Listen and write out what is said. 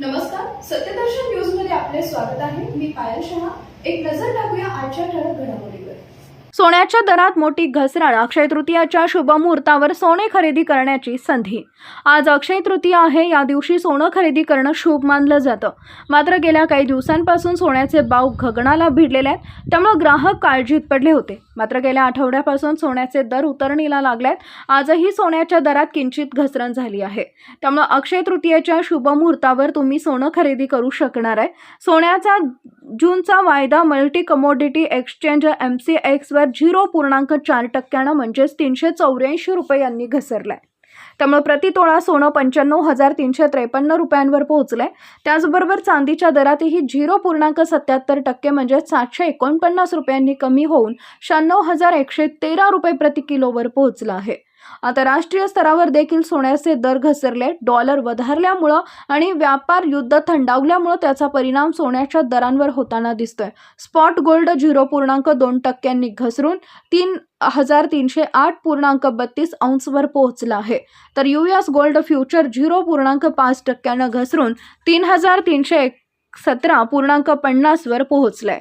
नमस्कार सत्यदर्शन न्यूजमध्ये आपले स्वागत आहे. मी पायल शहा. एक नजर टाकूया आजच्या ठळक घडामोडीवर. सोन्याच्या दरात मोठी घसरण अक्षय तृतीयाच्या शुभमुहूर्तावर सोने खरेदी करण्याची संधी. आज अक्षय तृतीया आहे या दिवशी सोनं खरेदी करणं शुभ मानलं जातं. मात्र गेल्या काही दिवसांपासून सोन्याचे भाव गगनाला भिडलेले आहेत त्यामुळे ग्राहक काळजीत पडले होते. मात्र गेल्या आठवड्यापासून सोन्याचे दर उतरणीला लागलेत आजही सोन्याच्या दरात किंचित घसरण झाली आहे. त्यामुळे अक्षय तृतीयेच्या शुभ मुहूर्तावर तुम्ही सोनं खरेदी करू शकणार आहे. सोन्याचा जूनचा वायदा multi commodity exchange M C Xavier zero पूर्णांक चार टक्क्यानं म्हणजेच तीनशे चौऱ्याऐंशी रुपयांनी घसरलाय. त्यामुळे प्रति तोळा सोनं पंच्याण्णव हजार तीनशे त्रेपन्न रुपयांवर पोहोचले त्याचबरोबर चांदीच्या दरातही झिरो पूर्णांक सत्याहत्तर टक्के म्हणजे सातशे एकोणपन्नास रुपयांनी कमी होऊन शहाण्णव हजार एकशे तेरा रुपये प्रति किलोवर पोहोचलं आहे. आंतरराष्ट्रीय स्तरावर देखील सोन्याचे दर घसरले डॉलर वधारल्यामुळं आणि व्यापार युद्ध थंडावल्यामुळं त्याचा परिणाम सोन्याच्या दरांवर होताना दिसतोय. स्पॉट गोल्ड झिरो पूर्णांक दोन टक्क्यांनी घसरून तीन हजार तीनशे आठ पूर्णांक बत्तीस अंशवर पोहोचला आहे. तर U S gold future zero पूर्णांक पाच टक्क्यानं घसरून तीन हजार तीनशे सतरा पूर्णांक पन्नासवर पोहोचलंय.